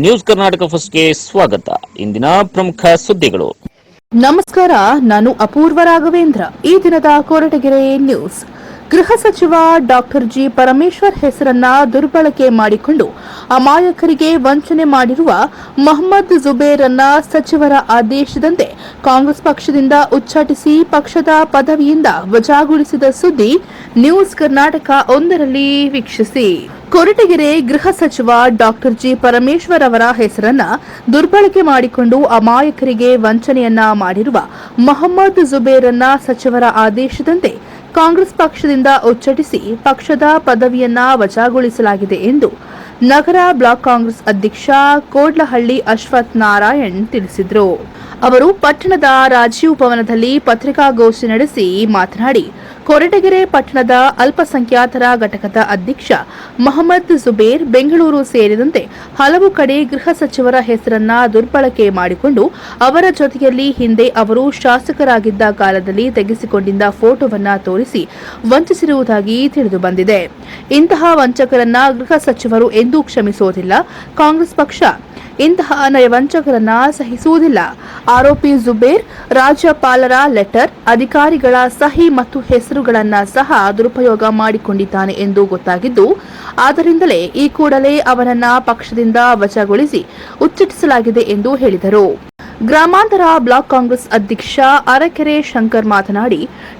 News Karnataka ಫಸ್ಟ್ಗೆ ಸ್ವಾಗತ. ಇಂದಿನ ಪ್ರಮುಖ ಸುದ್ದಿಗಳು. ನಮಸ್ಕಾರ, ನಾನು ಅಪೂರ್ವ ರಾಘವೇಂದ್ರ. ಈ ದಿನದ ಕೊರಟಗೆರೆ ನ್ಯೂಸ್. ಗೃಹ ಸಚಿವ ಡಾಕ್ಟರ್ ಜಿ ಪರಮೇಶ್ವರ್ ಹೆಸರನ್ನ ದುರ್ಬಳಕೆ ಮಾಡಿಕೊಂಡು ಅಮಾಯಕರಿಗೆ ವಂಚನೆ ಮಾಡಿರುವ ಮೊಹಮ್ಮದ್ ಜುಬೇರನ್ನ ಸಚಿವರ ಆದೇಶದಂತೆ ಕಾಂಗ್ರೆಸ್ ಪಕ್ಷದಿಂದ ಉಚ್ಚಾಟಿಸಿ ಪಕ್ಷದ ಪದವಿಯಿಂದ ವಜಾಗೊಳಿಸಿದ ಸುದ್ದಿ ನ್ಯೂಸ್ ಕರ್ನಾಟಕ ಒಂದರಲ್ಲಿ ವೀಕ್ಷಿಸಿ. ಕೊರಟಗೆರೆ ಗೃಹ ಸಚಿವ ಡಾಕ್ಟರ್ ಜಿ ಪರಮೇಶ್ವರ್ ಅವರ ಹೆಸರನ್ನ ದುರ್ಬಳಕೆ ಮಾಡಿಕೊಂಡು ಅಮಾಯಕರಿಗೆ ವಂಚನೆಯನ್ನ ಮಾಡಿರುವ ಮೊಹಮ್ಮದ್ ಜುಬೇರನ್ನ ಸಚಿವರ ಆದೇಶದಂತೆ ಕಾಂಗ್ರೆಸ್ ಪಕ್ಷದಿಂದ ಉಚ್ಚಟಿಸಿ ಪಕ್ಷದ ಪದವಿಯನ್ನ ವಜಾಗೊಳಿಸಲಾಗಿದೆ ಎಂದು ನಗರ ಬ್ಲಾಕ್ ಕಾಂಗ್ರೆಸ್ ಅಧ್ಯಕ್ಷ ಕೋಡ್ಲಹಳ್ಳಿ ಅಶ್ವಥ್ ನಾರಾಯಣ್ ತಿಳಿಸಿದರು. ಅವರು ಪಟ್ಟಣದ ರಾಜೀವ್ ಭವನದಲ್ಲಿ ಪತ್ರಿಕಾಗೋಷ್ಠಿ ನಡೆಸಿ ಮಾತನಾಡಿ ಕೊರಟಗೆರೆ ಪಟ್ಟಣದ ಅಲ್ಪಸಂಖ್ಯಾತರ ಘಟಕದ ಅಧ್ಯಕ್ಷ ಮೊಹಮ್ಮದ್ ಜುಬೇರ್ ಬೆಂಗಳೂರು ಸೇರಿದಂತೆ ಹಲವು ಕಡೆ ಗೃಹ ಸಚಿವರ ಹೆಸರನ್ನ ದುರ್ಬಳಕೆ ಮಾಡಿಕೊಂಡು ಅವರ ಜೊತೆಯಲ್ಲಿ ಹಿಂದೆ ಅವರು ಶಾಸಕರಾಗಿದ್ದ ಕಾಲದಲ್ಲಿ ತೆಗೆಸಿಕೊಂಡಿದ್ದ ಫೋಟೋವನ್ನ ತೋರಿಸಿ ವಂಚಿಸಿರುವುದಾಗಿ ತಿಳಿದುಬಂದಿದೆ ಇಂತಹ ವಂಚಕರನ್ನ ಗೃಹ ಸಚಿವರು ಎಂದೂ ಕ್ಷಮಿಸುವುದಿಲ್ಲ ಕಾಂಗ್ರೆಸ್ ಪಕ್ಷ ಇಂತಹ ನಯವಂಚಕರನ್ನ ಸಹಿಸುವುದಿಲ್ಲ. ಆರೋಪಿ ಜುಬೇರ್, ರಾಜ್ಯಪಾಲರ ಲೆಟರ್, ಅಧಿಕಾರಿಗಳ ಸಹಿ ಮತ್ತು ಹೆಸರುಗಳನ್ನ ಸಹ ದುರುಪಯೋಗ ಮಾಡಿಕೊಂಡಿದ್ದಾನೆ ಎಂದು ಗೊತ್ತಾಗಿದ್ದು, ಆದ್ದರಿಂದಲೇ ಈ ಕೂಡಲೇ ಅವನನ್ನ ಪಕ್ಷದಿಂದ ವಜಾಗೊಳಿಸಿ ಉಚ್ಚಟಿಸಲಾಗಿದೆ ಎಂದು ಹೇಳಿದರು. ಗ್ರಾಮಾಂತರ ಬ್ಲಾಕ್ ಕಾಂಗ್ರೆಸ್ ಅಧ್ಯಕ್ಷ ಅರಕೆರೆ ಶಂಕರ್ ಮಾತನಾಡಿ,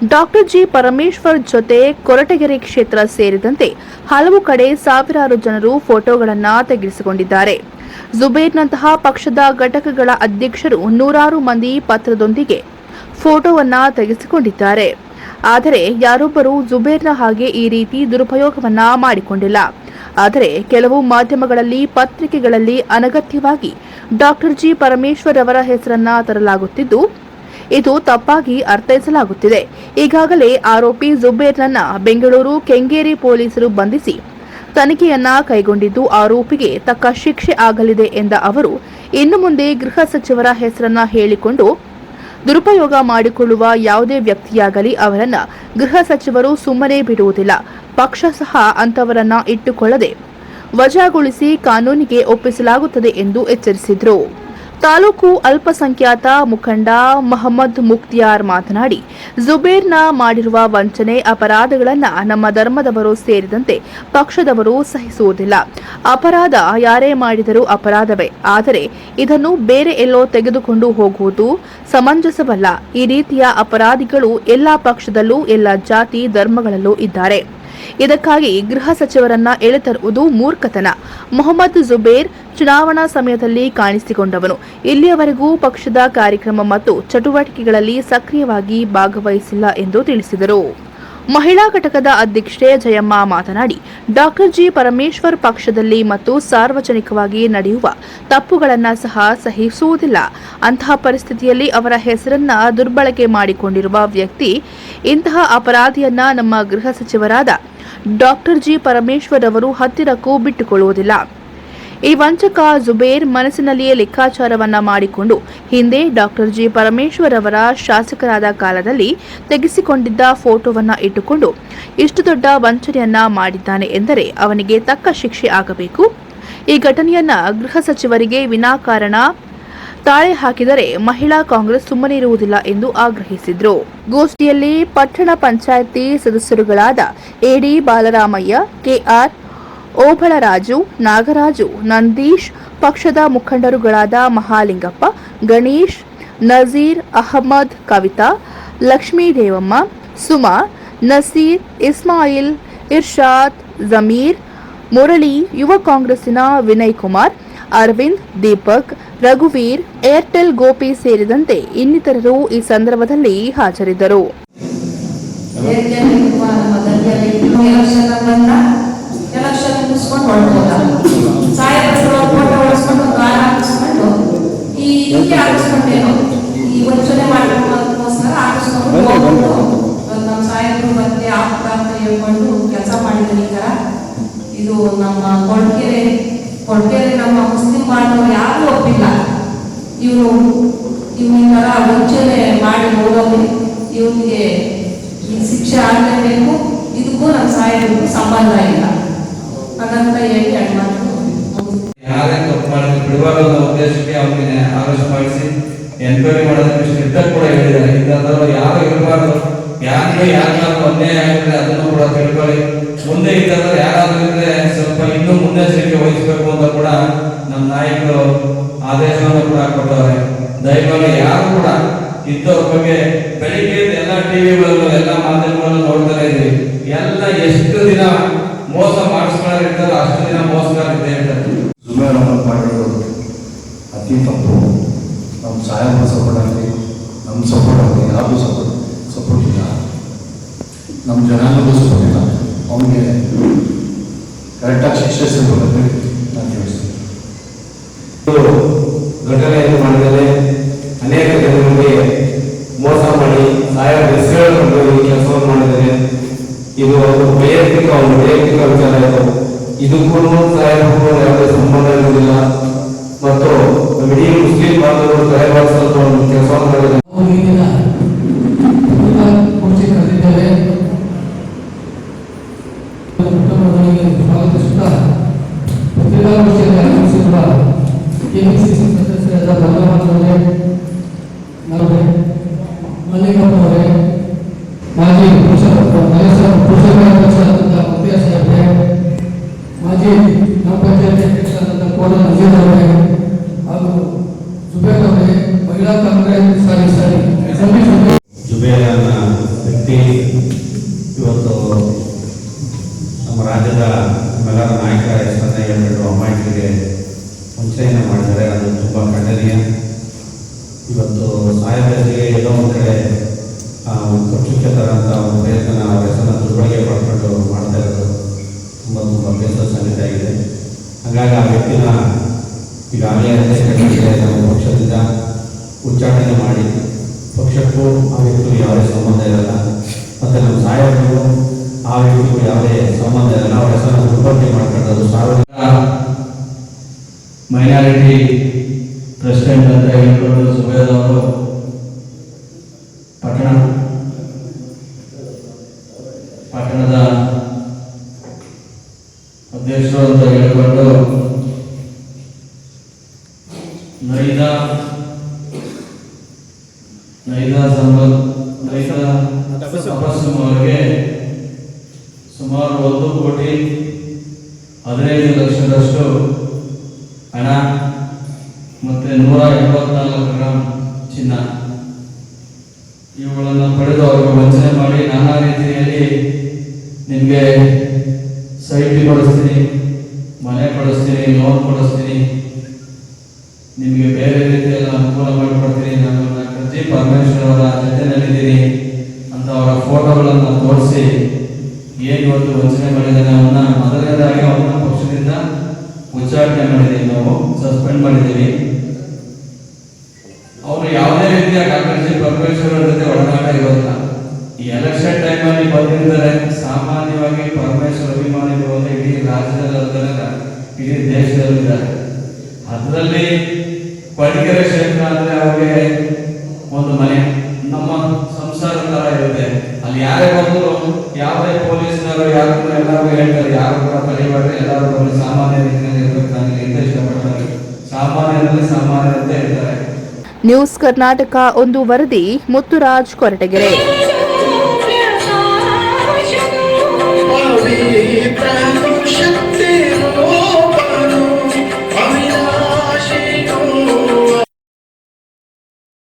ಡಾಕ್ಟರ್ ಜಿ ಪರಮೇಶ್ವರ್ ಜೊತೆ ಕೊರಟಗೆರೆ ಕ್ಷೇತ್ರ ಸೇರಿದಂತೆ ಹಲವು ಕಡೆ ಸಾವಿರಾರು ಜನರು ಫೋಟೋಗಳನ್ನು ತೆಗೆಸಿಕೊಂಡಿದ್ದಾರೆ. ಜುಬೇರ್ನಂತಹ ಪಕ್ಷದ ಘಟಕಗಳ ಅಧ್ಯಕ್ಷರು ನೂರಾರು ಮಂದಿ ಪತ್ರದೊಂದಿಗೆ ಫೋಟೋವನ್ನ ತೆಗೆಸಿಕೊಂಡಿದ್ದಾರೆ. ಆದರೆ, ಯಾರೊಬ್ಬರು ಜುಬೇರ್ನ ಹಾಗೆ ಈ ರೀತಿ ದುರುಪಯೋಗವನ್ನ ಮಾಡಿಕೊಂಡಿಲ್ಲ. ಆದರೆ ಕೆಲವು ಮಾಧ್ಯಮಗಳಲ್ಲಿ ಪತ್ರಿಕೆಗಳಲ್ಲಿ ಅನಗತ್ಯವಾಗಿ ಡಾಕ್ಟರ್ ಜಿ ಪರಮೇಶ್ವರ್ ಅವರ ಹೆಸರನ್ನ ತರಲಾಗುತ್ತಿದ್ದು, ಇದು ತಪ್ಪಾಗಿ ಅರ್ಥೈಸಲಾಗುತ್ತಿದೆ. ಈಗಾಗಲೇ ಆರೋಪಿ ಜುಬೇರ್ನನ್ನ ಬೆಂಗಳೂರು ಕೆಂಗೇರಿ ಪೊಲೀಸರು ಬಂಧಿಸಿ ತನಿಖೆಯನ್ನ ಕೈಗೊಂಡಿದ್ದು ಆರೋಪಿಗೆ ತಕ್ಕ ಶಿಕ್ಷೆ ಆಗಲಿದೆ ಎಂದ ಅವರು, ಇನ್ನು ಮುಂದೆ ಗೃಹ ಸಚಿವರ ಹೆಸರನ್ನ ಹೇಳಿಕೊಂಡು ದುರುಪಯೋಗ ಮಾಡಿಕೊಳ್ಳುವ ಯಾವುದೇ ವ್ಯಕ್ತಿಯಾಗಲಿ ಅವರನ್ನ ಗೃಹ ಸಚಿವರು ಸುಮ್ಮನೆ ಬಿಡುವುದಿಲ್ಲ. ಪಕ್ಷ ಸಹ ಅಂತವರನ್ನ ಇಟ್ಟುಕೊಳ್ಳದೆ ವಜಾಗೊಳಿಸಿ ಕಾನೂನಿಗೆ ಒಪ್ಪಿಸಲಾಗುತ್ತದೆ ಎಂದು ಎಚ್ಚರಿಸಿದರು. ತಾಲೂಕು ಅಲ್ಪಸಂಖ್ಯಾತ ಮುಖಂಡ ಮಹಮ್ಮದ್ ಮುಕ್ತಿಯಾರ್ ಮಾತನಾಡಿ, ಜುಬೇರ್ನ ಮಾಡಿರುವ ವಂಚನೆ ಅಪರಾಧಗಳನ್ನು ನಮ್ಮ ಧರ್ಮದವರು ಸೇರಿದಂತೆ ಪಕ್ಷದವರು ಸಹಿಸುವುದಿಲ್ಲ. ಅಪರಾಧ ಯಾರೇ ಮಾಡಿದರೂ ಅಪರಾಧವೇ. ಆದರೆ ಇದನ್ನು ಬೇರೆ ಎಲ್ಲೋ ತೆಗೆದುಕೊಂಡು ಹೋಗುವುದು ಸಮಂಜಸವಲ್ಲ. ಈ ರೀತಿಯ ಅಪರಾಧಿಗಳು ಎಲ್ಲಾ ಪಕ್ಷದಲ್ಲೂ, ಎಲ್ಲ ಜಾತಿ, ಧರ್ಮಗಳಲ್ಲೂ ಇದ್ದಾರೆ. ಇದಕ್ಕಾಗಿ ಗೃಹ ಸಚಿವರನ್ನ ಎಳೆತರುವುದು ಮೂರ್ಖತನ. ಮೊಹಮ್ಮದ್ ಜುಬೇರ್ ಚುನಾವಣಾ ಸಮಯದಲ್ಲಿ ಕಾಣಿಸಿಕೊಂಡವನು. ಇಲ್ಲಿಯವರೆಗೂ ಪಕ್ಷದ ಕಾರ್ಯಕ್ರಮ ಮತ್ತು ಚಟುವಟಿಕೆಗಳಲ್ಲಿ ಸಕ್ರಿಯವಾಗಿ ಭಾಗವಹಿಸಿಲ್ಲ ಎಂದು ತಿಳಿಸಿದರು. ಮಹಿಳಾ ಘಟಕದ ಅಧ್ಯಕ್ಷೆ ಜಯಮ್ಮ ಮಾತನಾಡಿ, ಡಾಕ್ಟರ್ ಜಿ ಪರಮೇಶ್ವರ್ ಪಕ್ಷದಲ್ಲಿ ಮತ್ತು ಸಾರ್ವಜನಿಕವಾಗಿ ನಡೆಯುವ ತಪ್ಪುಗಳನ್ನು ಸಹ ಸಹಿಸುವುದಿಲ್ಲ. ಅಂತಹ ಪರಿಸ್ಥಿತಿಯಲ್ಲಿ ಅವರ ಹೆಸರನ್ನ ದುರ್ಬಳಕೆ ಮಾಡಿಕೊಂಡಿರುವ ವ್ಯಕ್ತಿ ಇಂತಹ ಅಪರಾಧಿಯನ್ನ ನಮ್ಮ ಗೃಹ ಸಚಿವರಾದ ಡಾಕ್ಟರ್ ಜಿ ಪರಮೇಶ್ವರ್ ಅವರು ಹತ್ತಿರಕ್ಕೂ ಬಿಟ್ಟುಕೊಳ್ಳುವುದಿಲ್ಲ. ಈ ವಂಚಕ ಜುಬೇರ್ ಮನಸ್ಸಿನಲ್ಲಿಯೇ ಲೆಕ್ಕಾಚಾರವನ್ನ ಮಾಡಿಕೊಂಡು ಹಿಂದೆ ಡಾಕ್ಟರ್ ಜಿ ಪರಮೇಶ್ವರ್ ಅವರ ಶಾಸಕರಾದ ಕಾಲದಲ್ಲಿ ತೆಗೆಸಿಕೊಂಡಿದ್ದ ಫೋಟೋವನ್ನ ಇಟ್ಟುಕೊಂಡು ಇಷ್ಟು ದೊಡ್ಡ ವಂಚನೆಯನ್ನ ಮಾಡಿದ್ದಾನೆ ಎಂದರೆ ಅವನಿಗೆ ತಕ್ಕ ಶಿಕ್ಷೆ ಆಗಬೇಕು. ಈ ಘಟನೆಯನ್ನ ಗೃಹ ಸಚಿವರಿಗೆ ವಿನಾಕಾರಣ ತಾಳೆ ಹಾಕಿದರೆ ಮಹಿಳಾ ಕಾಂಗ್ರೆಸ್ ಸುಮ್ಮನೆ ಇರುವುದಿಲ್ಲ ಎಂದು ಆಗ್ರಹಿಸಿದ್ರು. ಗೋಷ್ಠಿಯಲ್ಲಿ ಪಟ್ಟಣ panchayat ಸದಸ್ಯರುಗಳಾದ A D Balaramaiah, K R Obalaraju, Nagaraju, Nandish ಪಕ್ಷದ ಮುಖಂಡರುಗಳಾದ ಮಹಾಲಿಂಗಪ್ಪ, ಗಣೇಶ್, ನಜೀರ್ ಅಹಮದ್ ಕವಿತಾ, ಲಕ್ಷ್ಮೀ ದೇವಮ್ಮ, ಸುಮಾ, ನಸೀರ್, ಇಸ್ಮಾಯಿಲ್, ಇರ್ಷಾದ್, ಜಮೀರ್, ಮುರಳಿ, ಯುವ ಕಾಂಗ್ರೆಸ್ಸಿನ ವಿನಯ್ ಕುಮಾರ್ ಅರವಿಂದ್ ದೀಪಕ್ ರಘುವೀರ್ ಏರ್ಟೆಲ್ ಗೋಪಿ ಸೇರಿದಂತೆ ಇನ್ನಿತರರು ಈ ಸಂದರ್ಭದಲ್ಲಿ ಹಾಜರಿದ್ದರು. ಮುಗಿಸ್ಕೊಂಡು ಹೊರಟೋದ ಸಾಯಂಕಾಲ ಫೋಟೋ ಹೊಡಿಸ್ಕೊಂಡು ಗಾಯ ಹಾಕಿಸ್ಕೊಂಡು ಈ ಹೀಗೆ ಹಾಕಿಸ್ಕೊಂಡೇನು ಈ ವಂಚನೆ ಮಾಡೋದಕ್ಕೋಸ್ಕರ ಹಾಕಿಸ್ಕೊಂಡು ಹೋಗ್ಬಿಟ್ಟು ಇವತ್ತು ನಮ್ಮ ಸಾಯಂಕಾಲ ಮತ್ತೆ ಆಪ್ತ ಅಂತ ಹೇಳ್ಕೊಂಡು ಕೆಲಸ ಮಾಡಿದ್ರು ಈ ಥರ ಇದು ನಮ್ಮ ಕೊಡ್ಗೆರೆ ಕೊಡ್ಗೆರೆ ನಮ್ಮ ಮುಸ್ಲಿಂ ಬಾಂಧವರು ಯಾರೂ ಒಪ್ಪಿಲ್ಲ ಇವನು ಇವನು ಮುಂಚೆನೆ ಮಾಡಿ ಹೋಗೋದು ಇವನಿಗೆ ಶಿಕ್ಷೆ ಆಗಲೇಬೇಕು. ಇದಕ್ಕೂ ನಮ್ಮ ಸಾಯೋದಕ್ಕೂ ಸಂಬಂಧ ಇಲ್ಲ. ಹಾಗಂತ ಹೇಳಿ ಎರಡು ಮಾತು. ಯಾರೇ ತಪ್ಪು ಮಾಡಿದ್ರು ಅನ್ನೋ ಉದ್ದೇಶಕ್ಕೆ ಅವನಿಗೆ ಆಲೋಚನೆ ಮಾಡಿಸಿ ಎನ್ಕ್ವೈರಿ ಮಾಡೋದಕ್ಕೆ ಸ್ಟ್ರಿಕ್ಟ್ ಕೂಡ ಹೇಳಿದ್ದಾರೆ. ಇಂಥದ್ದವರು ಯಾರು ಇರಬಾರ್ದು. ಯಾರಿಗೆ ಯಾರಿಗಾದ್ರೂ ಆಗಿದ್ರೆ ಅದನ್ನು ಕೂಡ ತಿಳ್ಕೊಳ್ಳಿ. ಮುಂದೆ ಇಂಥದ್ದು ಯಾರಾದ್ರೂ ಇದ್ರೆ ಸ್ವಲ್ಪ ಇನ್ನೂ ಮುನ್ನೆಚ್ಚರಿಕೆ ವಹಿಸಬೇಕು ಅಂತ ಕೂಡ ನಮ್ಮ ನಾಯಕರು ಆದೇಶವನ್ನು ಕೂಡ ಕೊಟ್ಟವ್ರೆ. ದಯಮಾಡಿ ಯಾರು ಕೂಡ ಇಂಥವ್ರ ಬಗ್ಗೆ ಬೆಳಿಗ್ಗೆ ಎಲ್ಲ ಟಿವಿಗಳಲ್ಲೂ ಎಲ್ಲ ಮಾಧ್ಯಮಗಳಲ್ಲೂ ನೋಡ್ತಾರೆ ಇದ್ವಿ ಎಲ್ಲ ಎಷ್ಟು ದಿನ ಮೋಸ ಮಾಡಿಸ್ಕೊಳ್ಳೋರು ಇರ್ತಾರೋ ಅಷ್ಟು ದಿನ ಮೋಸಗಾರ ಇದ್ದೇ ಇರ್ತಾರೆ ಸುಮಾರು ಅಮಲ್ ಮಾಡಿರೋದು ಅತಿ ತಪ್ಪು. ನಮ್ಮ ಸಹಾಯ ಸಪೋರ್ಟ್ ಆಗಲಿ ನಮ್ಮ ಸಪೋರ್ಟ್ ಆಗಲಿ, ಯಾರಿಗೂ ಸಪೋರ್ಟ್ ಸಪೋರ್ಟ್ ಇಲ್ಲ. ನಮ್ಮ ಜನಾಂಗದ ಸಪೋರ್ಟ್ ಇಲ್ಲ. ಅವನಿಗೆ ಕರೆಕ್ಟಾಗಿ ಶಿಕ್ಷೆ ಇದು ಘಟನೆಯನ್ನು ಮಾಡಿದರೆ ಅನೇಕ ಜನರಿಗೆ ಮೋಸ ಮಾಡಿ, ಸಹಾಯ ಹೆಸರುಗಳನ್ನು ಈ ಕೆಲಸವನ್ನು ಮಾಡಿದರೆ ಇದು ಒಂದು ವೈಯಕ್ತಿಕ ಒಂದು ವೈಯಕ್ತಿಕ ವಿಚಾರ ಇದು. ಇದಕ್ಕೂ ಸಾಹೇಬರು ಯಾವುದೇ ಸಂಬಂಧ ಇರುವುದಿಲ್ಲ. ಮತ್ತು ಇಡೀ ಮುಸ್ಲಿಂ ಬಾಂಧವರು ಸಹಾಯವಾಡಿಸುವಂತ ಒಂದು ಕೆಲಸವನ್ನು ಮಾಡಿದ್ದಾರೆ ಕೋಲ ನಜೀರ್ ಹಾಗೂ ಜುಬೇರ್ ಅವರೇ ಮಹಿಳಾ ಕಾಂಗ್ರೆಸ್ ಸಾರಿ ವ್ಯಕ್ತಿ ಇವತ್ತು ನಮ್ಮ ರಾಜ್ಯದ ನಮ್ಮೆಲ್ಲರ ನಾಯಕರ ಹೆಸರನ್ನ ಹೇಳ್ಬಿಟ್ಟು ಅಮಾಯಕರಿಗೆ ಮುಂಚೆಯನ್ನು ಮಾಡಿದ್ದಾರೆ. ಅದು ತುಂಬ ಖಂಡನೀಯ. ಇವತ್ತು ಸಾಹೇಬರಿಗೆ ಎಲ್ಲೋ ಒಂದು ಕಡೆ ಪಕ್ಷಕ್ಕೆ ತರಂತ ಒಂದು ಪ್ರಯತ್ನ ಅವರ ಹೆಸರನ್ನು ದುರ್ಬಳಕೆ ಪಡ್ಕೊಂಡು ಮಾಡ್ತಾ ಇರೋದು ತುಂಬ ತುಂಬ ಬೇಸರ ಸಂಗತಿ ಆಗಿದೆ. ಹಾಗಾಗಿ ಆ ವ್ಯಕ್ತಿನ ಈಗ ಅಧ್ಯಕ್ಷರಿಗೆ ನಮ್ಮ ಪಕ್ಷದಿಂದ ಉಚ್ಚಾಟನೆ ಮಾಡಿ, ಪಕ್ಷಕ್ಕೂ ಆ ವ್ಯಕ್ತಿಗೂ ಯಾವುದೇ ಸಂಬಂಧ ಇರಲ್ಲ. ಮತ್ತು ನಮ್ಮ ಸಾಹೇಬರು ಆ ವ್ಯಕ್ತಿಗೂ ಯಾವುದೇ ಸಂಬಂಧ ಇರಲ್ಲ. ಅವರ ಹೆಸರನ್ನು ದುರ್ಬಳಕೆ ಮಾಡ್ಕೊಂಡದ್ದು ಸಾರ್ವಜನಿಕ ಮೈನಾರಿಟಿ ಪ್ರೆಸಿಡೆಂಟ್ ಅಂತ ಹೇಳ್ಕೊಂಡು ಸುಬೇದ್ ಅವರು ಅಧ್ಯಕ್ಷರು ಅಂತ ಹೇಳಿಕೊಂಡು ನೈದ ನೈದ ಸಂಬಂಧ ನೈದ ತಪಸ್ಸು ಅವರಿಗೆ ಸುಮಾರು ಒಂದು ಕೋಟಿ ಹದಿನೈದು ಲಕ್ಷದಷ್ಟು ಹಣ ಮತ್ತೆ ನೂರ ಎಪ್ಪತ್ನಾಲ್ಕು ಗ್ರಾಮ್ ಚಿನ್ನ. ಇವುಗಳನ್ನು ಪಡೆದು ಅವರಿಗೆ ವಂಚನೆ ಮಾಡಿ ನಾನಾ ರೀತಿಯಲ್ಲಿ ನಿಮಗೆ ಸೈಟ್ ಕೊಡಿಸ್ತೀನಿ, ಮನೆ ಕೊಡಿಸ್ತೀನಿ ಲೋನ್ ಕೊಡಿಸ್ತೀನಿ. ನಿಮಗೆ ಬೇರೆ ರೀತಿಯೆಲ್ಲ ಅನುಕೂಲ ಮಾಡಿಕೊಡ್ತೀನಿ ನಾನು ಕರ್ಜಿ ಪರಮೇಶ್ವರ ಅವರ ಜೊತೆನಲ್ಲಿದ್ದೀನಿ. ಅಂತ ಅವರ ಫೋಟೋಗಳನ್ನು ತೋರಿಸಿ ಏನು ಇವತ್ತು ವಂಚನೆ ಮಾಡಿದ್ದಾನೆ ಅವನ್ನ ಮೊದಲನೇದಾಗಿ ಅವನ ಪಕ್ಷದಿಂದ ಉಚ್ಚಾಟನೆ ಮಾಡಿದ್ದೀವಿ ನಾವು ಸಸ್ಪೆಂಡ್ ಮಾಡಿದ್ದೀವಿ. ಅವರು ಯಾವುದೇ ರೀತಿಯ ಡಾಕ್ಟರ್ ಜಿ ಪರಮೇಶ್ವರ್ ಜೊತೆ ಒಡನಾಟ ಇರೋದಿಲ್ಲ. ಈ ಎಲೆಕ್ಷನ್ ಟೈಮಲ್ಲಿ ಬಂದಿರ್ತಾರೆ, ಸಾಮಾನ್ಯವಾಗಿ ಪರಮೇಶ್ವರ್ ರಾಜ್ಯದಲ್ಲಿ ಇಡೀ ದೇಶದಲ್ಲಿದ್ದಾರೆ ಅದರಲ್ಲಿ ಕೊಳಗೆರೆ ಕ್ಷೇತ್ರ ಅಂದ್ರೆ ಅವ್ರಿಗೆ ಒಂದು ಮನೆ. ನಮ್ಮ ಸಂಸಾರ ತರ ಇರುತ್ತೆ ಅಲ್ಲಿ ಯಾರೇ ಬಂದ್ರು ಯಾವುದೇ ಪೊಲೀಸ್ನವರು ಯಾರು ಎಲ್ಲರಿಗೂ ಹೇಳ್ತಾರೆ. ಯಾರು ಕೂಡ ತಡೆಬಾರ್ದು ಎಲ್ಲರೂ ಸಾಮಾನ್ಯ ರೀತಿಯಲ್ಲಿ ಇರಬೇಕು ನನಗೆ ಅಂತ ಇಷ್ಟಪಡ್ತಾರೆ? ಸಾಮಾನ್ಯರಲ್ಲಿ ಸಾಮಾನ್ಯರಂತೆ ಹೇಳ್ತಾರೆ. ನ್ಯೂಸ್ ಕರ್ನಾಟಕ ಒಂದು ವರದಿ ಮುತ್ತುರಾಜ್ ಕೊರಟಗೆರೆ.